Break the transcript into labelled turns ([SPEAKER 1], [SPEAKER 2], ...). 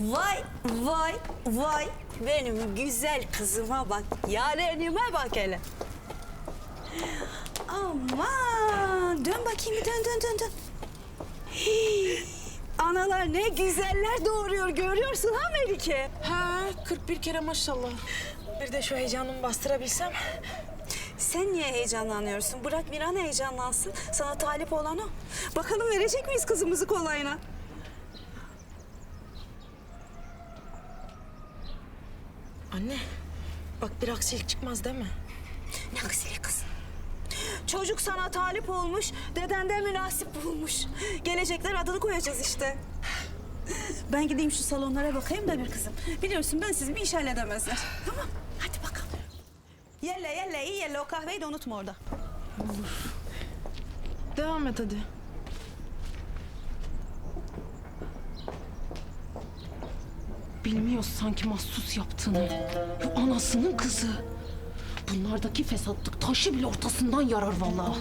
[SPEAKER 1] Vay vay vay benim güzel kızıma bak. Yarenime bak hele. Aman dön bakayım bir dön dön dön dön. Hii, Analar ne güzeller doğuruyor görüyorsun ha Melike.
[SPEAKER 2] Ha 41 kere maşallah. Bir de şu heyecanımı bastırabilsem.
[SPEAKER 1] Sen niye heyecanlanıyorsun? Bırak bir an heyecanlansın. Sana talip olan o. Bakalım verecek miyiz kızımızı kolayına?
[SPEAKER 2] Anne bak bir aksilik çıkmaz değil mi?
[SPEAKER 1] Ne aksili kız. Çocuk sana talip olmuş, deden de münasip bulmuş. Gelecekler adını koyacağız işte. Ben gideyim şu salonlara bakayım da bir kızım. Biliyorsun ben sizi bir iş halledemezler. Tamam, hadi bakalım. Yelle yelle iyi yelle o kahveyi de unutma orada.
[SPEAKER 2] Devam et hadi.
[SPEAKER 3] Bilmiyoruz sanki mahsus yaptığını. Ya anasının kızı. Bunlardaki fesatlık taşı bile ortasından yarar vallahi.